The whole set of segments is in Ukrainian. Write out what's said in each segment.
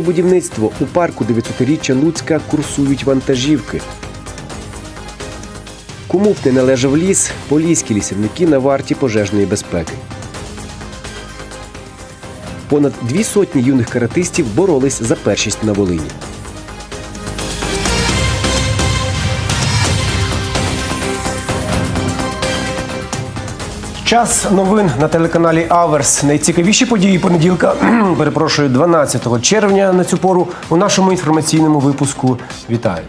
Будівництво у парку 900-річчя Луцька курсують вантажівки. Кому б не належав ліс, поліські лісівники на варті пожежної безпеки. Понад дві сотні юних каратистів боролись за першість на Волині. Час новин на телеканалі Аверс. Найцікавіші події понеділка, перепрошую, 12 червня на цю пору у нашому інформаційному випуску. Вітаю.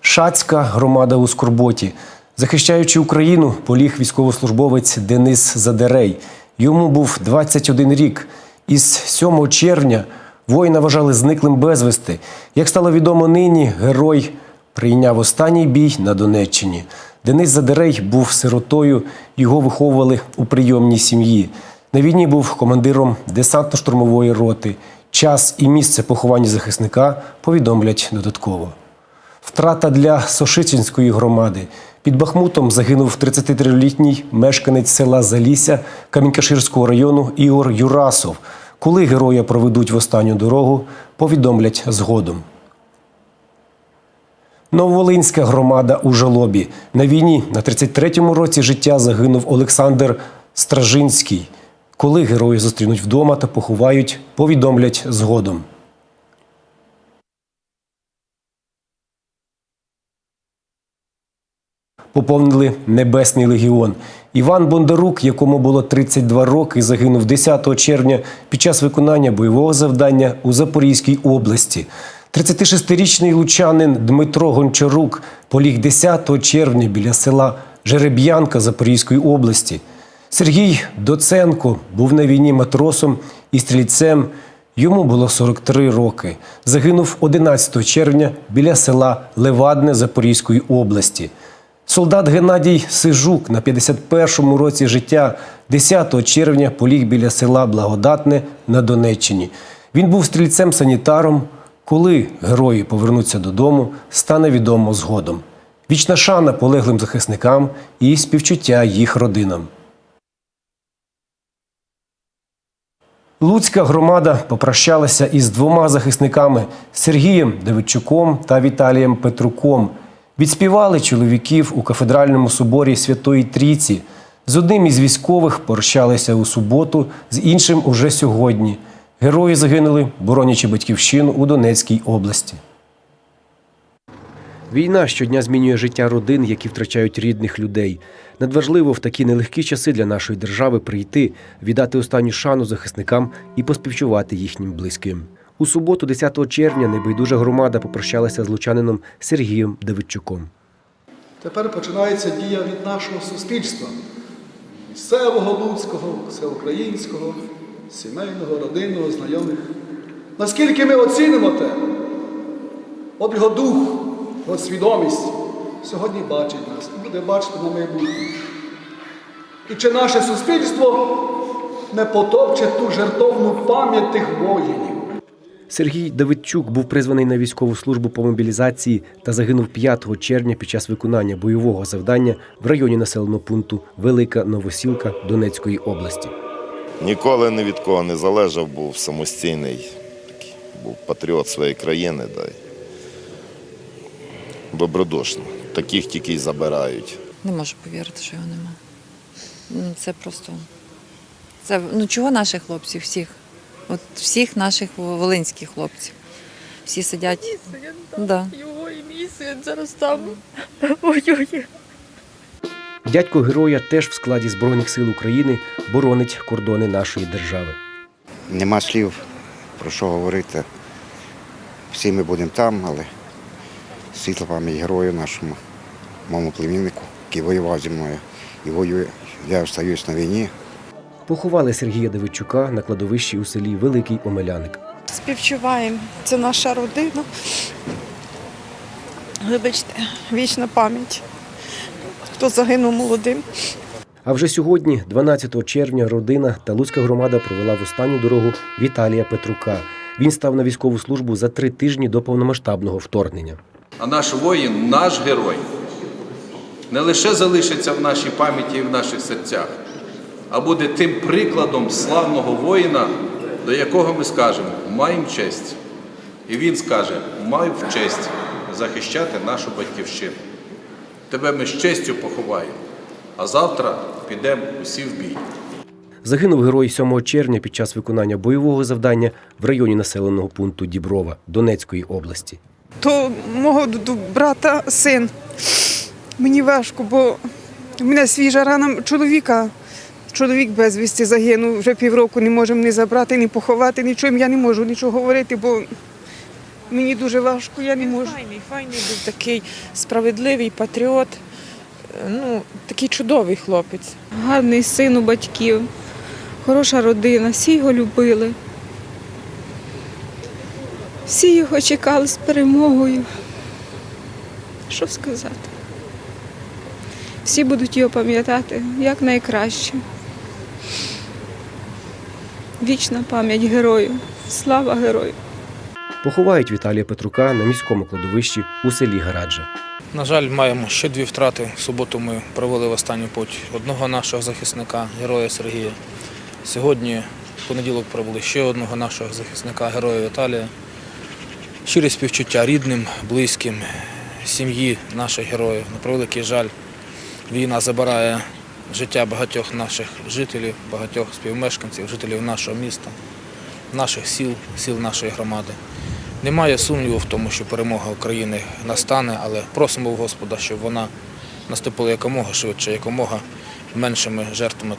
Шацька громада у Скорботі. Захищаючи Україну, поліг військовослужбовець Денис Задерей. Йому був 21 рік. Із 7 червня воїна вважали зниклим безвісти. Як стало відомо нині, герой прийняв останній бій на Донеччині. Денис Задерей був сиротою, його виховували у прийомній сім'ї. На війні був командиром десантно-штурмової роти. Час і місце поховання захисника повідомлять додатково. Втрата для Сошичинської громади. Під Бахмутом загинув 33-літній мешканець села Залісся Камінькаширського району Ігор Юрасов. Коли героя проведуть в останню дорогу, повідомлять згодом. Нововолинська громада у жалобі. На війні на 33-му році життя загинув Олександр Стражинський. Коли герої зустрінуть вдома та поховають, повідомлять згодом. поповнили Небесний легіон. Іван Бондарук, якому було 32 роки, загинув 10 червня під час виконання бойового завдання у Запорізькій області. 36-річний лучанин Дмитро Гончарук поліг 10 червня біля села Жереб'янка Запорізької області. Сергій Доценко був на війні матросом і стрільцем. Йому було 43 роки. Загинув 11 червня біля села Левадне Запорізької області. Солдат Геннадій Сижук на 51-му році життя 10 червня поліг біля села Благодатне на Донеччині. Він був стрільцем-санітаром. Коли герої повернуться додому, стане відомо згодом. Вічна шана полеглим захисникам і співчуття їх родинам. Луцька громада попрощалася із двома захисниками Сергієм Давидчуком та Віталієм Петруком. Відспівали чоловіків у кафедральному соборі Святої Трійці. З одним із військових прощалися у суботу, з іншим уже сьогодні. Герої загинули, боронячи батьківщину у Донецькій області. Війна щодня змінює життя родин, які втрачають рідних людей. Надважливо в такі нелегкі часи для нашої держави прийти, віддати останню шану захисникам і поспівчувати їхнім близьким. У суботу, 10 червня, небайдужа громада попрощалася з лучанином Сергієм Давидчуком. Тепер починається дія від нашого суспільства, місцевого, людського, всеукраїнського, сімейного, родинного, знайомих. Наскільки ми оцінимо те, от його дух, його свідомість сьогодні бачить нас і буде бачити на майбутнє. І чи наше суспільство не потопче ту жертовну пам'ять тих воїнів? Сергій Давидчук був призваний на військову службу по мобілізації та загинув 5 червня під час виконання бойового завдання в районі населеного пункту Велика Новосілка Донецької області. Ніколи ні від кого не залежав, був самостійний, такий, був патріот своєї країни. Да. Добродушно. Таких тільки й забирають. Не можу повірити, що його нема. Ну, Це просто. Це ну чого наших хлопців, всіх. От всіх наших волинських хлопців. Всі сидять. Син Да. Його і мій син зараз там воює. Дядько героя теж в складі Збройних сил України боронить кордони нашої держави. Нема слів про що говорити. Всі ми будемо там, але світла пам'ять герою нашому, моєму племіннику, який воював зі мною. І воює, я остаюсь на війні. Поховали Сергія Давидчука на кладовищі у селі Великий Омеляник. Співчуваємо. Це наша родина. Вибачте, вічна пам'ять. Хто загинув молодим. А вже сьогодні, 12 червня, родина та Луцька громада провела в останню дорогу Віталія Петрука. Він став на військову службу за три тижні до повномасштабного вторгнення. А наш воїн, наш герой, не лише залишиться в нашій пам'яті і в наших серцях, а буде тим прикладом славного воїна, до якого ми скажемо маємо честь. І він скаже, маю в честь захищати нашу батьківщину. Тебе ми з честю поховаємо, а завтра підемо усі в бій. Загинув герой 7 червня під час виконання бойового завдання в районі населеного пункту Діброва Донецької області. то мого брата син. Мені важко, бо в мене свіжа рана чоловіка. Чоловік безвісті загинув, вже півроку не можемо ні забрати, ні поховати, нічого. Я не можу нічого говорити, бо мені дуже важко, я не можу. Файний, файний був такий справедливий патріот. Е, Ну, такий чудовий хлопець. гарний син у батьків, хороша родина, всі його любили. Всі його чекали з перемогою. Що сказати? Всі будуть його пам'ятати як найкраще. Вічна пам'ять герою. Слава герою! Поховають Віталія Петрука на міському кладовищі у селі Гараджа. На жаль, маємо ще дві втрати. В суботу ми провели в останню путь одного нашого захисника, героя Сергія. Сьогодні, в понеділок, провели ще одного нашого захисника, героя Віталія. Щирі співчуття рідним, близьким, сім'ї наших героїв. На превеликий жаль, війна забирає життя багатьох наших жителів, багатьох співмешканців, жителів нашого міста, наших сіл, сіл нашої громади. Немає сумніву в тому, що перемога України настане, але просимо в Господа, щоб вона наступила якомога швидше, якомога меншими жертвами.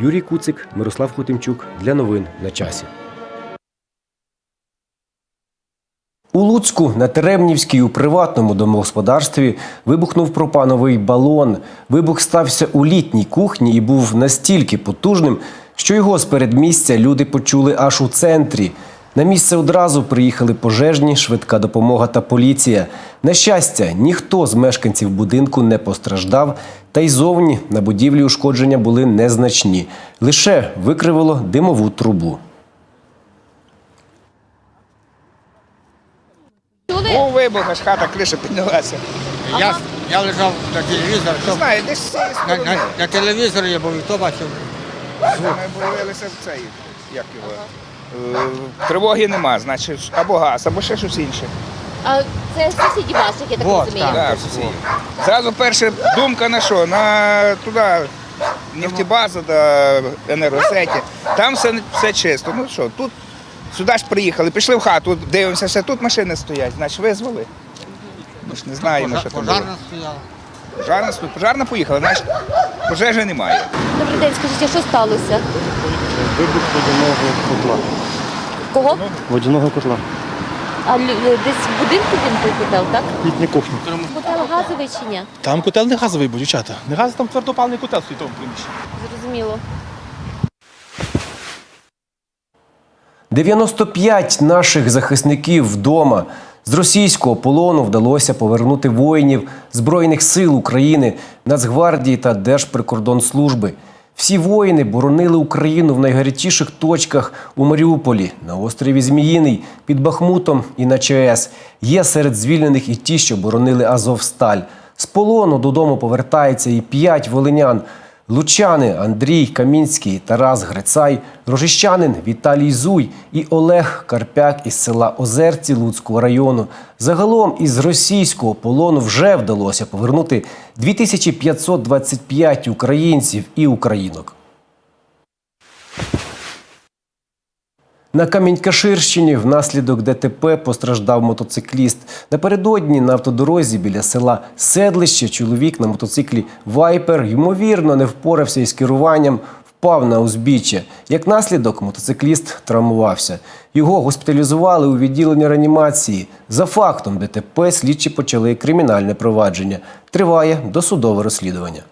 Юрій Куцик, Мирослав Хотимчук для новин на часі. У Луцьку на Теремнівській у приватному домогосподарстві вибухнув пропановий балон. Вибух стався у літній кухні і був настільки потужним, що його з передмістя люди почули аж у центрі. На місце одразу приїхали пожежні, швидка допомога та поліція. На щастя, ніхто з мешканців будинку не постраждав, та й зовні на будівлі ушкодження були незначні. Лише викривило димову трубу. Був вибух, аж хата криша піднялася. Я, я лежав на телевізор, то, знаю, десь на, на, на телевізорі я був, і то бачив. Ми дивилися в цей, як його. Е, Тривоги нема, значить, або газ, або ще щось інше. А це сусіді ваших, я так Вот, розумію. так. Да, всі. Зразу перша думка на що? На туди нефтебазу до енергосеті. Там все, все чисто. Ну що, тут сюди ж приїхали, пішли в хату, дивимося, ще тут машини стоять, значить визвали. Ми ж не знаємо, що там було. Пожарна стояла. Пожарна, сто- пожарна поїхала, значить пожежі немає. Добрий день, скажіть, а що сталося? Вибух водяного котла. Кого? Водяного котла. А лю- десь в будинку він той котел, так? Літня кухня. Котел газовий чи ні? Там котел не газовий був, дівчата. Не газовий, там твердопальний котел в тому приміщенні. Зрозуміло. 95 наших захисників вдома. З російського полону вдалося повернути воїнів Збройних сил України, Нацгвардії та Держприкордонслужби. Всі воїни боронили Україну в найгарячіших точках у Маріуполі, на острові Зміїний, під Бахмутом і на ЧАЕС. Є серед звільнених і ті, що боронили Азовсталь. З полону додому повертається і п'ять волинян. Лучани Андрій Камінський, Тарас Грицай, рожищанин Віталій Зуй і Олег Карпяк із села Озерці Луцького району. Загалом із російського полону вже вдалося повернути 2525 українців і українок. На Камінь-Каширщині внаслідок ДТП постраждав мотоцикліст. Напередодні на автодорозі біля села Седлище чоловік на мотоциклі Вайпер ймовірно не впорався із керуванням, впав на узбіччя. Як наслідок, мотоцикліст травмувався. Його госпіталізували у відділенні реанімації. За фактом ДТП слідчі почали кримінальне провадження. Триває досудове розслідування.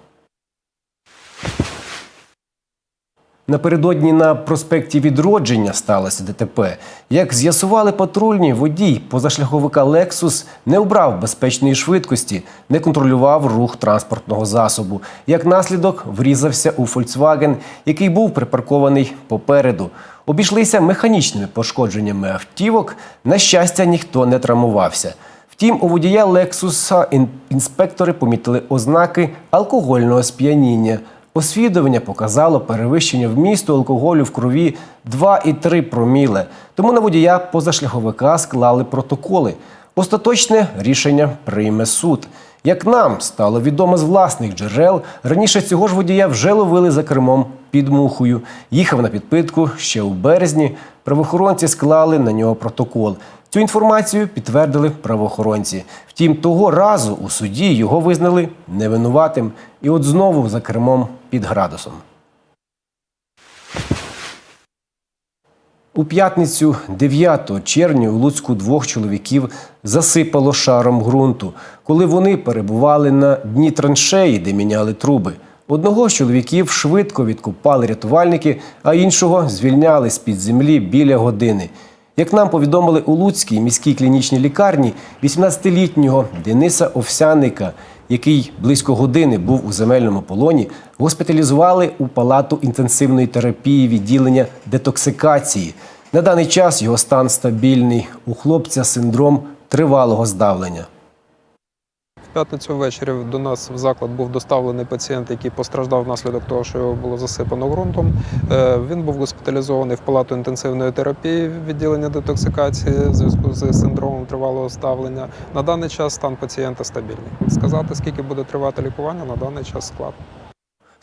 Напередодні на проспекті Відродження сталося ДТП. Як з'ясували патрульні, водій позашляховика Lexus не обрав безпечної швидкості, не контролював рух транспортного засобу. Як наслідок, врізався у Volkswagen, який був припаркований попереду. Обійшлися механічними пошкодженнями автівок. На щастя, ніхто не травмувався. Втім, у водія Лексуса інспектори помітили ознаки алкогольного сп'яніння. Освідування показало перевищення вмісту алкоголю в крові 2,3 проміле. Тому на водія позашляховика склали протоколи. Остаточне рішення прийме суд. Як нам стало відомо з власних джерел, раніше цього ж водія вже ловили за кермом під мухою. Їхав на підпитку ще у березні. Правоохоронці склали на нього протокол. Цю інформацію підтвердили правоохоронці. Втім, того разу у суді його визнали невинуватим. І от знову за кермом під градусом. У п'ятницю 9 червня у Луцьку двох чоловіків засипало шаром ґрунту, коли вони перебували на дні траншеї, де міняли труби. Одного з чоловіків швидко відкопали рятувальники, а іншого звільняли з-під землі біля години. Як нам повідомили у Луцькій міській клінічній лікарні, 18-літнього Дениса Овсяника, який близько години був у земельному полоні, госпіталізували у палату інтенсивної терапії відділення детоксикації. На даний час його стан стабільний. У хлопця синдром тривалого здавлення. П'ятницю ввечері до нас в заклад був доставлений пацієнт, який постраждав внаслідок того, що його було засипано ґрунтом. Е, Він був госпіталізований в палату інтенсивної терапії відділення детоксикації в зв'язку з синдромом тривалого ставлення. На даний час стан пацієнта стабільний. Сказати, скільки буде тривати лікування, на даний час складно.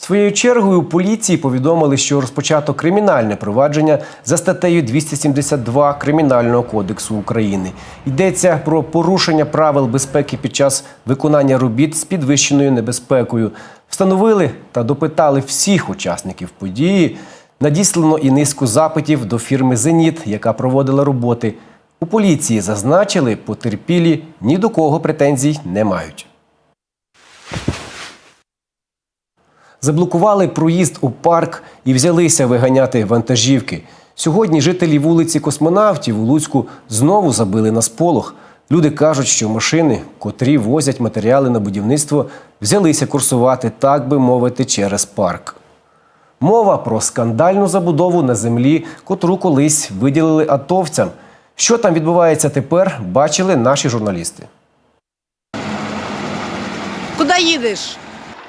Своєю чергою поліції повідомили, що розпочато кримінальне провадження за статтею 272 Кримінального кодексу України. Йдеться про порушення правил безпеки під час виконання робіт з підвищеною небезпекою. Встановили та допитали всіх учасників події. Надіслано і низку запитів до фірми Зеніт, яка проводила роботи. У поліції зазначили, потерпілі ні до кого претензій не мають. Заблокували проїзд у парк і взялися виганяти вантажівки. Сьогодні жителі вулиці Космонавтів у Луцьку знову забили на сполох. Люди кажуть, що машини, котрі возять матеріали на будівництво, взялися курсувати, так би мовити, через парк. Мова про скандальну забудову на землі, котру колись виділили атовцям. Що там відбувається тепер, бачили наші журналісти. Куди їдеш?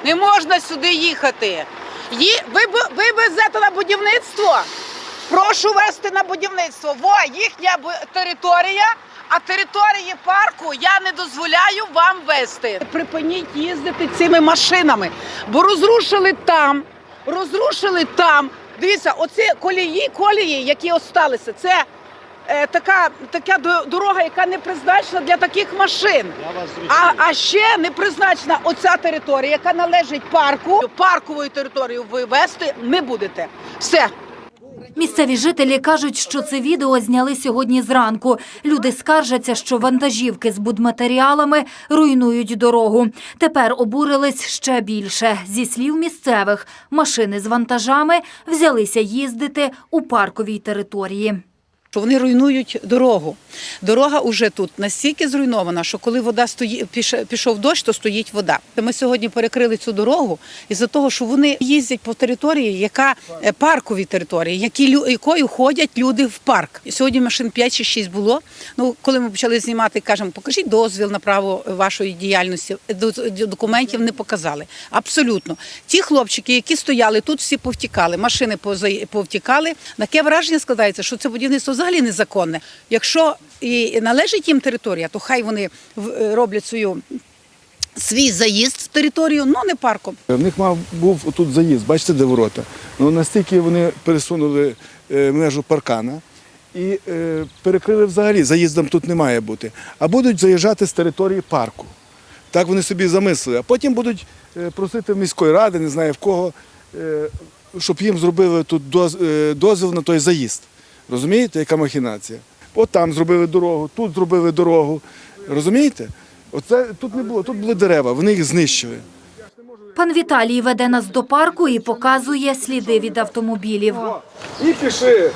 Не можна сюди їхати. Ї... Ви, ви везете на будівництво? Прошу вести на будівництво. Во, їхня територія, а території парку я не дозволяю вам вести. Припиніть їздити цими машинами, бо розрушили там, розрушили там. Дивіться, оці колії, колії, які осталися, це така, така до- дорога, яка не призначена для таких машин. А, а ще не призначена оця територія, яка належить парку. Парковою територію ви вести не будете. Все. Місцеві жителі кажуть, що це відео зняли сьогодні зранку. Люди скаржаться, що вантажівки з будматеріалами руйнують дорогу. Тепер обурились ще більше. Зі слів місцевих, машини з вантажами взялися їздити у парковій території. Що вони руйнують дорогу. Дорога вже тут настільки зруйнована, що коли вода стоїть, пішов дощ, то стоїть вода. Ми сьогодні перекрили цю дорогу із-за того, що вони їздять по території, яка е, паркові території, які якою ходять люди в парк. Сьогодні машин 5 чи 6 було. Ну коли ми почали знімати, кажемо, покажіть дозвіл на право вашої діяльності. Документів не показали. Абсолютно. Ті хлопчики, які стояли тут, всі повтікали. Машини повтікали. Таке враження складається, що це будівництво взагалі незаконне. Якщо і належить їм територія, то хай вони е, роблять свою. Свій заїзд в територію, ну не парком. В них мав був тут заїзд, бачите, де ворота. Ну настільки вони пересунули е, межу паркана і е, перекрили взагалі, заїздом тут не має бути. А будуть заїжджати з території парку. Так вони собі замислили. А потім будуть е, просити міської ради, не знаю в кого, е, щоб їм зробили тут доз- е, дозвіл на той заїзд. Розумієте, яка махінація? От там зробили дорогу, тут зробили дорогу. Розумієте? Оце тут не було, тут були дерева, вони їх знищили. Пан Віталій веде нас до парку і показує сліди від автомобілів. І пішли.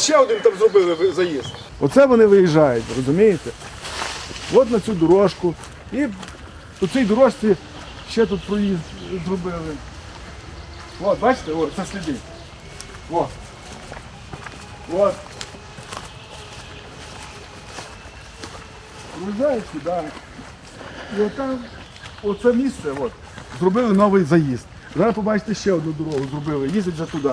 Ще один там зробили заїзд. Оце вони виїжджають, розумієте? От на цю дорожку. І по цій дорожці ще тут проїзд зробили. От, бачите, от, це сліди. От. От. Проїжджають сюди. І отам, оце місце, от, зробили новий заїзд. Зараз побачите ще одну дорогу зробили, їздять вже туди.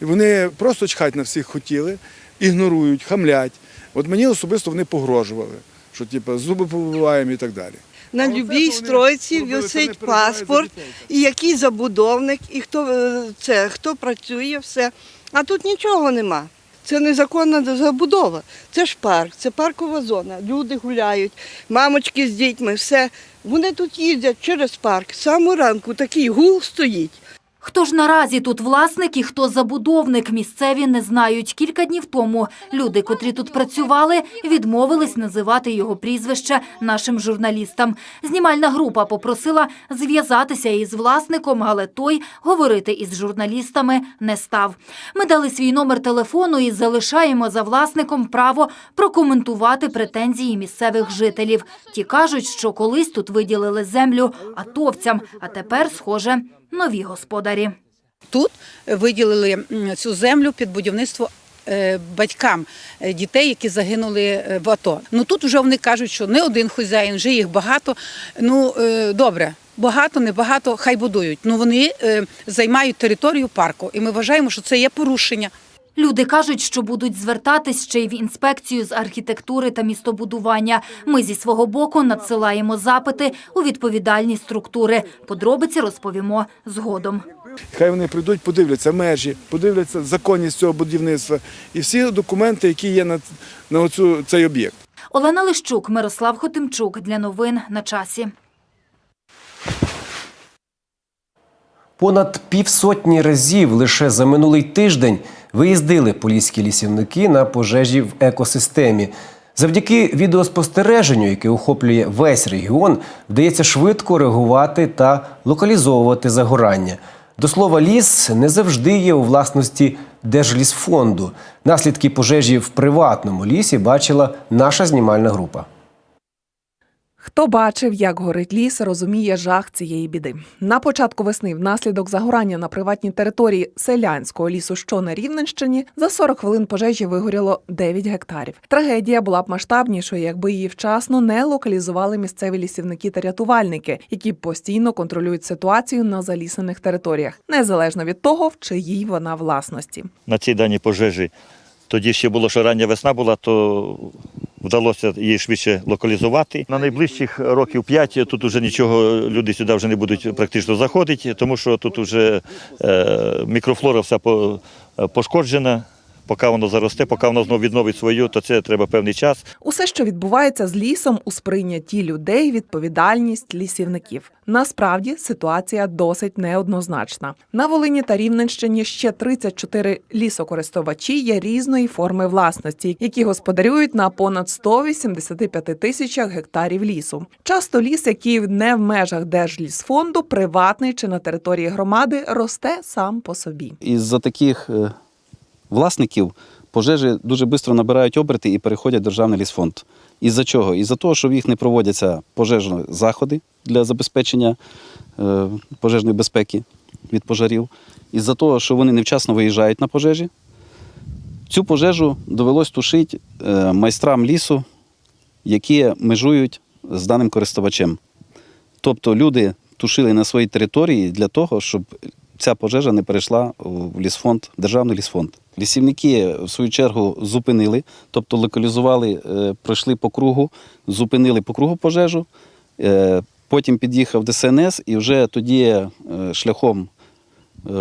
І вони просто чхать на всіх хотіли, ігнорують, хамлять. От мені особисто вони погрожували, що типу, зуби повиваємо і так далі. На любій стройці висить паспорт, і який забудовник, і хто е, це, хто працює, все. А тут нічого нема. Це незаконна забудова. Це ж парк, це паркова зона. Люди гуляють, мамочки з дітьми, все. Вони тут їздять через парк. Самого ранку такий гул стоїть. Хто ж наразі тут власник і хто забудовник, місцеві не знають. Кілька днів тому люди, котрі тут працювали, відмовились називати його прізвище нашим журналістам. Знімальна група попросила зв'язатися із власником, але той говорити із журналістами не став. Ми дали свій номер телефону і залишаємо за власником право прокоментувати претензії місцевих жителів. Ті кажуть, що колись тут виділили землю атовцям, а тепер, схоже, нові господарі. Тут виділили цю землю під будівництво е, батькам е, дітей, які загинули е, в АТО. Ну тут вже вони кажуть, що не один хазяїн, вже їх багато. Ну добре. Багато, небагато, хай будують. Ну вони займають територію парку, і ми вважаємо, що це є порушення. Люди кажуть, що будуть звертатись ще й в інспекцію з архітектури та містобудування. Ми зі свого боку надсилаємо запити у відповідальні структури. Подробиці розповімо згодом. Хай вони прийдуть, подивляться межі, подивляться законність цього будівництва і всі документи, які є на, на оцю, цей об'єкт. Олена Лищук, Мирослав Хотимчук. Для новин на часі. Понад півсотні разів лише за минулий тиждень виїздили поліські лісівники на пожежі в екосистемі. Завдяки відеоспостереженню, яке охоплює весь регіон, вдається швидко реагувати та локалізовувати загорання. До слова, ліс не завжди є у власності Держлісфонду. Наслідки пожежі в приватному лісі бачила наша знімальна група. Хто бачив, як горить ліс, розуміє жах цієї біди. На початку весни, внаслідок загорання на приватній території селянського лісу, що на Рівненщині, за 40 хвилин пожежі вигоріло 9 гектарів. Трагедія була б масштабнішою, якби її вчасно не локалізували місцеві лісівники та рятувальники, які постійно контролюють ситуацію на залісених територіях, незалежно від того, в чиїй вона власності. на цій даній пожежі. Тоді ще було, що рання весна була, то вдалося її швидше локалізувати. На найближчих років 5 тут вже нічого, люди сюди вже не будуть практично заходити, тому що тут вже е, мікрофлора вся пошкоджена. Поки воно заросте, поки воно знову відновить свою, то це треба певний час. Усе, що відбувається з лісом у сприйнятті людей, відповідальність лісівників. Насправді ситуація досить неоднозначна. На Волині та Рівненщині ще 34 лісокористувачі є різної форми власності, які господарюють на понад 185 тисячах гектарів лісу. Часто ліс, який не в межах Держлісфонду, приватний чи на території громади, росте сам по собі. Із-за таких е, власників пожежі дуже швидко набирають оберти і переходять в державний лісфонд. Із-за чого? Із-за того, що в їх не проводяться пожежні заходи для забезпечення е, пожежної безпеки від пожарів. Із-за того, що вони невчасно виїжджають на пожежі. Цю пожежу довелось тушити е, майстрам лісу, які межують з даним користувачем. Тобто люди тушили на своїй території для того, щоб ця пожежа не перейшла в лісфонд, державний лісфонд. Лісівники, в свою чергу, зупинили, тобто локалізували, е, пройшли по кругу, зупинили по кругу пожежу. Е, Потім під'їхав ДСНС і вже тоді е, шляхом е,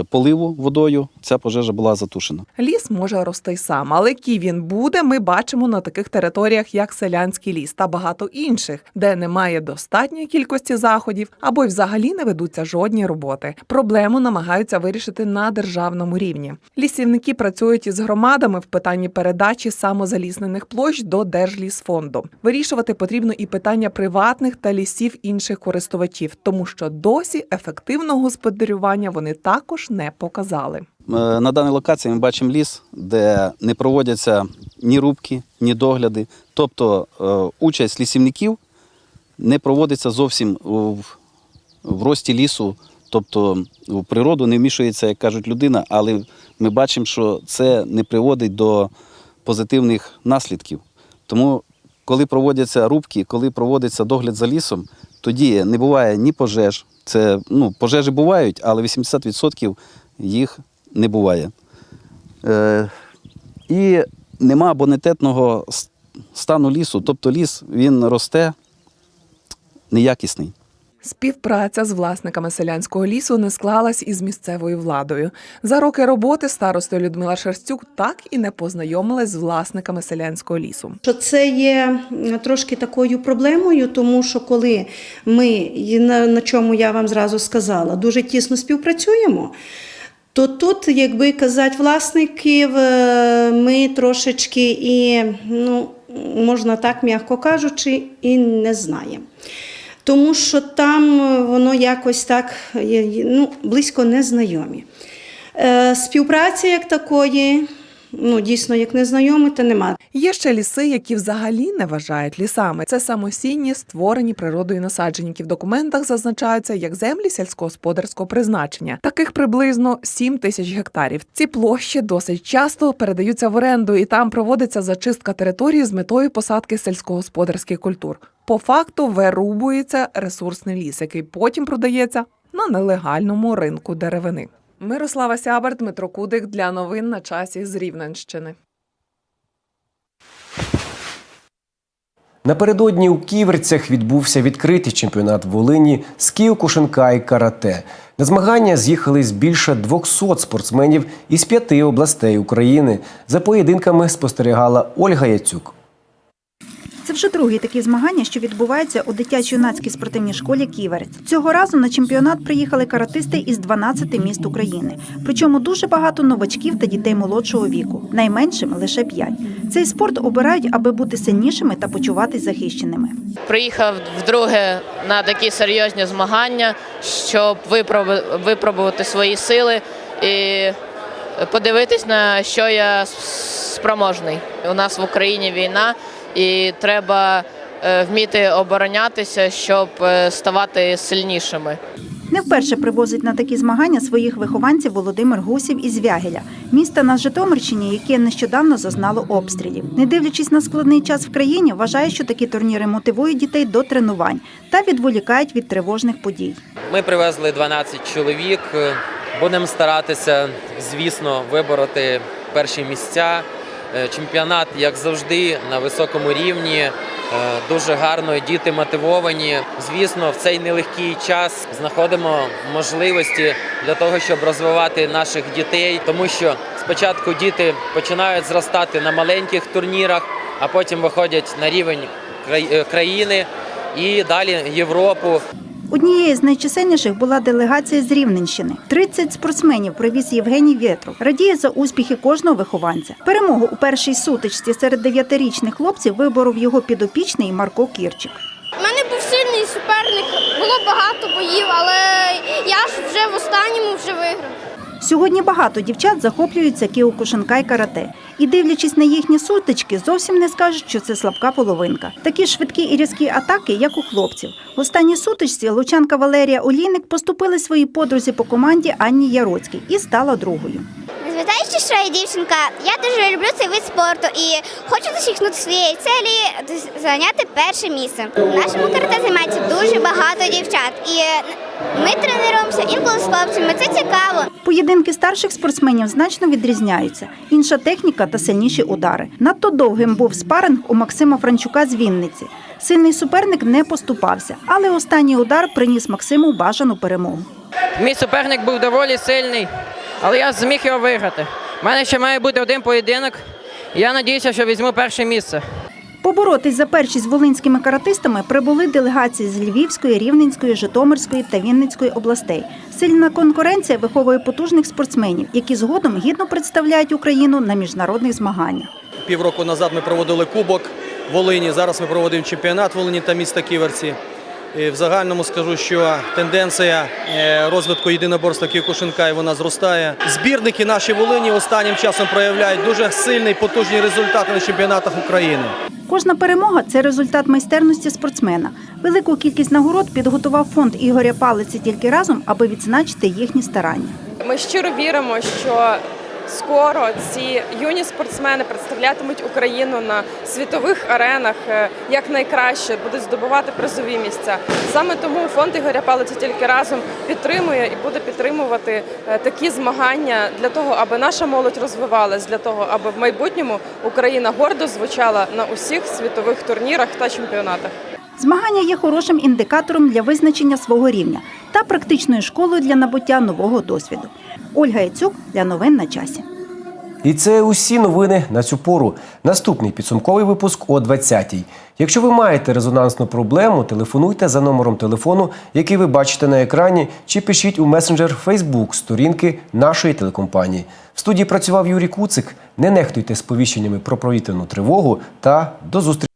поливу водою ця пожежа була затушена. Ліс може рости й сам, але який він буде, ми бачимо на таких територіях, як селянський ліс та багато інших, де немає достатньої кількості заходів або й взагалі не ведуться жодні роботи. Проблему намагаються вирішити на державному рівні. Лісівники працюють із громадами в питанні передачі самозаліснених площ до Держлісфонду. Вирішувати потрібно і питання приватних та лісів інших користувачів, тому що досі ефективного господарювання вони також не показали. Е, На даній локації ми бачимо ліс, де не проводяться ні рубки, ні догляди. Тобто е, участь лісівників не проводиться зовсім в рості лісу, тобто в природу не вмішується, як кажуть, людина, але ми бачимо, що це не приводить до позитивних наслідків. Тому, коли проводяться рубки, коли проводиться догляд за лісом, тоді не буває ні пожеж. Це, ну, пожежі бувають, але 80% їх не буває. Е, і нема бонітетного стану лісу, тобто ліс він росте неякісний. Співпраця з власниками селянського лісу не склалась із місцевою владою. За роки роботи старостою Людмила Шерстюк так і не познайомилась з власниками селянського лісу. Що це є трошки такою проблемою, тому що коли ми, на, чому я вам зразу сказала, дуже тісно співпрацюємо, то тут, якби казати, власників е, ми трошечки і, ну, можна так, м'яко кажучи, і не знаємо. Тому що там е, воно якось так ну, близько незнайомі. Е, Співпраці як такої, ну дійсно, як незнайомі, то немає. Є ще ліси, які взагалі не вважають лісами. Це самосінні, створені природою насадження, які в документах зазначаються як землі сільськогосподарського призначення. Таких приблизно 7 тисяч гектарів. Ці площі досить часто передаються в оренду, і там проводиться зачистка території з метою посадки сільськогосподарських культур. По факту вирубується ресурсний ліс, який потім продається на нелегальному ринку деревини. Мирослава Сябер, Дмитро Кудик для новин на часі з Рівненщини. Напередодні у Ківерцях відбувся відкритий чемпіонат Волині з кіокушинка і карате. На змагання з'їхались більше 200 спортсменів із п'яти областей України. За поєдинками спостерігала Ольга Яцюк. Це вже другі такі змагання, що відбуваються у дитячо-юнацькій спортивній школі Ківерець. Цього разу на чемпіонат приїхали каратисти із 12 міст України. Причому дуже багато новачків та дітей молодшого віку, найменшим лише 5. Цей спорт обирають, аби бути сильнішими та почуватись захищеними. Приїхав вдруге на такі серйозні змагання, щоб випробу- випробувати свої сили і подивитись, на що я спроможний. У нас в Україні війна, і треба е, вміти оборонятися, щоб е, ставати сильнішими. Не вперше привозить на такі змагання своїх вихованців Володимир Гусів із Вягеля, міста на Житомирщині, яке нещодавно зазнало обстрілів. Не дивлячись на складний час в країні, вважає, що такі турніри мотивують дітей до тренувань та відволікають від тривожних подій. Ми привезли 12 чоловік. Будемо старатися, звісно, вибороти перші місця. Е, Чемпіонат, як завжди, на високому рівні. Е, Дуже гарно, діти мотивовані. Звісно, в цей нелегкий час знаходимо можливості для того, щоб розвивати наших дітей, тому що спочатку діти починають зростати на маленьких турнірах, а потім виходять на рівень е, країни і далі Європу. Однією з найчисельніших була делегація з Рівненщини. 30 спортсменів привіз Євгеній Вєтров. Радіє за успіхи кожного вихованця. Перемогу у першій сутичці серед дев'ятирічних хлопців виборов його підопічний Марко Кірчик. У мене був сильний суперник, було багато боїв, але я ж вже в останньому вже виграв. Сьогодні багато дівчат захоплюються кіокушинка й карате. І дивлячись на їхні сутички, зовсім не скажуть, що це слабка половинка. Такі швидкі і різкі атаки, як у хлопців. В останній сутичці лучанка Валерія Олійник поступила своїй подрузі по команді Анні Яроцькій і стала другою. Звертаючи, що я дівчинка, я дуже люблю цей вид спорту і хочу досягнути своєї цілі зайняти перше місце. В нашому карате займається дуже багато дівчат, і ми тренуємося інколи з хлопцями. Це цікаво. Поєдинки старших спортсменів значно відрізняються. Інша техніка та сильніші удари. Надто довгим був спаринг у Максима Франчука з Вінниці. Сильний суперник не поступався, але останній удар приніс Максиму бажану перемогу. Мій суперник був доволі сильний, але я зміг його виграти. У мене ще має бути один поєдинок. Я сподіваюся, що візьму перше місце. Поборотись за першість волинськими каратистами прибули делегації з Львівської, Рівненської, Житомирської та Вінницької областей. Сильна конкуренція виховує потужних спортсменів, які згодом гідно представляють Україну на міжнародних змаганнях. Півроку назад ми проводили кубок в Волині. Зараз ми проводимо чемпіонат Волині та міста Ківерці. І в загальному скажу, що тенденція е, розвитку єдиноборства Кіокушинка і вона зростає. Збірники наші Волині останнім часом проявляють дуже сильний потужні результати на чемпіонатах України. Кожна перемога це результат майстерності спортсмена. Велику кількість нагород підготував фонд Ігоря Палиці тільки разом, аби відзначити їхні старання. Ми щиро віримо, що скоро ці юні спортсмени представлятимуть Україну на світових аренах е, як найкраще, будуть здобувати призові місця. Саме тому фонд Ігоря Палиця тільки разом підтримує і буде підтримувати е, такі змагання для того, аби наша молодь розвивалась, для того, аби в майбутньому Україна гордо звучала на усіх світових турнірах та чемпіонатах. Змагання є хорошим індикатором для визначення свого рівня та практичною школою для набуття нового досвіду. Ольга Яцюк для новин на часі. І це усі новини на цю пору. Наступний підсумковий випуск о 20-й. Якщо ви маєте резонансну проблему, телефонуйте за номером телефону, який ви бачите на екрані, чи пишіть у месенджер Facebook сторінки нашої телекомпанії. В студії працював Юрій Куцик. Не нехтуйте сповіщеннями про повітряну тривогу та до зустрічі.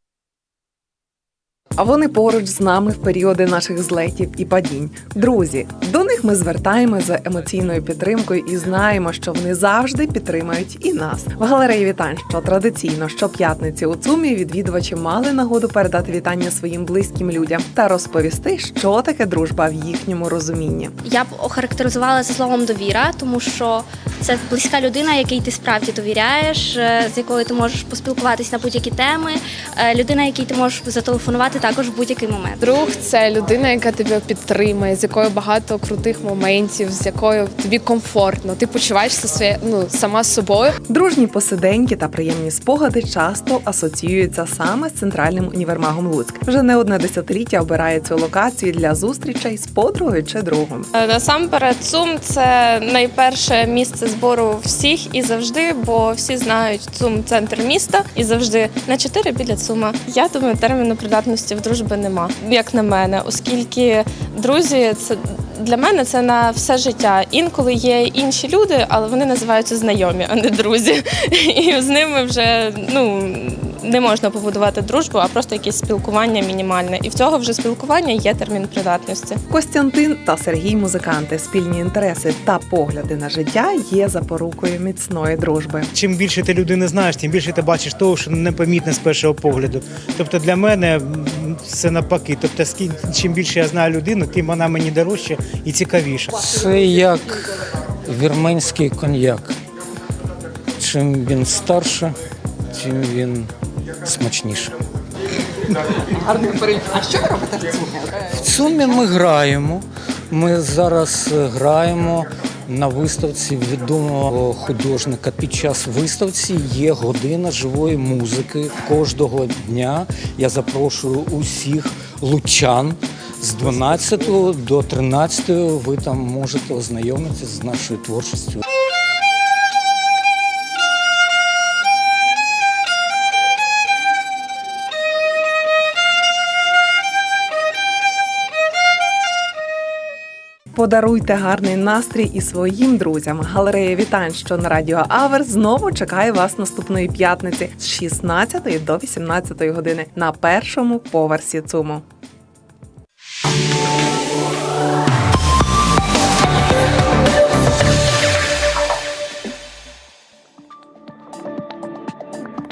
А вони поруч з нами в періоди наших злетів і падінь. Друзі, до них ми звертаємось за емоційною підтримкою і знаємо, що вони завжди підтримають і нас. В галереї вітань, що традиційно щоп'ятниці у ЦУМі відвідувачі мали нагоду передати вітання своїм близьким людям та розповісти, що таке дружба в їхньому розумінні. Я б охарактеризувала це словом довіра, тому що це близька людина, якій ти справді довіряєш, е, з якою ти можеш поспілкуватись на будь-які теми, е, людина, якій ти можеш зателефонувати також в будь-який момент. Друг це людина, яка тебе підтримує, з якою багато крутих моментів, з якою тобі комфортно. Ти почуваєшся своє, ну сама з собою. Дружні посиденьки та приємні спогади часто асоціюються саме з центральним універмагом Луцьк. Вже не одне десятиліття обирає цю локацію для зустрічей з подругою чи другом. Е, Насамперед, ЦУМ це найперше місце збору всіх і завжди, бо всі знають ЦУМ центр міста і завжди на 4 біля ЦУМа. Я думаю, терміну придатності в дружби нема, як на мене, оскільки друзі це. Для мене це на все життя. Інколи є інші люди, але вони називаються знайомі, а не друзі. І з ними вже ну не можна побудувати дружбу, а просто якесь спілкування мінімальне. І в цього вже спілкування є термін придатності. Костянтин та Сергій музиканти, спільні інтереси та погляди на життя є запорукою міцної дружби. Чим більше ти людини знаєш, тим більше ти бачиш того, що непомітне з першого погляду. Тобто для мене м, це навпаки. Тобто, чим більше я знаю людину, тим вона мені дорожча і цікавіша. Це як вірменський коньяк. Чим він старше, тим він смачніше. А що ви робите в цьому? В цумі ми граємо. Ми зараз граємо на виставці відомого художника. Під час виставці є година живої музики. Кожного дня я запрошую усіх лучан. З 12 до 13 ви там можете ознайомитися з нашою творчістю. Подаруйте гарний настрій і своїм друзям. Галерея вітань, що на радіо Авер знову чекає вас наступної п'ятниці з 16 до 18 години на першому поверсі ЦУМу. –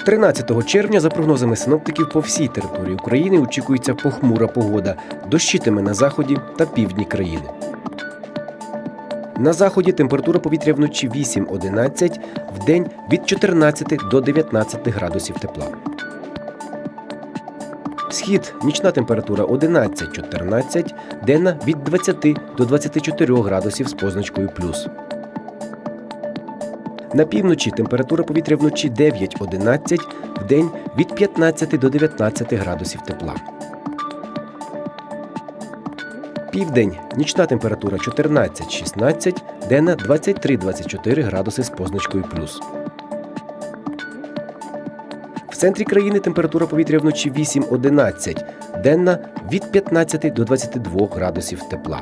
13 червня, за прогнозами синоптиків, по всій території України очікується похмура погода, дощитиме на заході та півдні країни. На заході температура повітря вночі 8-11, в день від 14 до 19 градусів тепла. Схід нічна температура 11-14, денна від 20 до 24 градусів з позначкою плюс. На півночі температура повітря вночі 9-11, в день від 15 до 19 градусів тепла. Південь нічна температура 14-16, денна 23-24 градуси з позначкою плюс. В центрі країни температура повітря вночі 8-11, денна від 15 до 22 градусів тепла.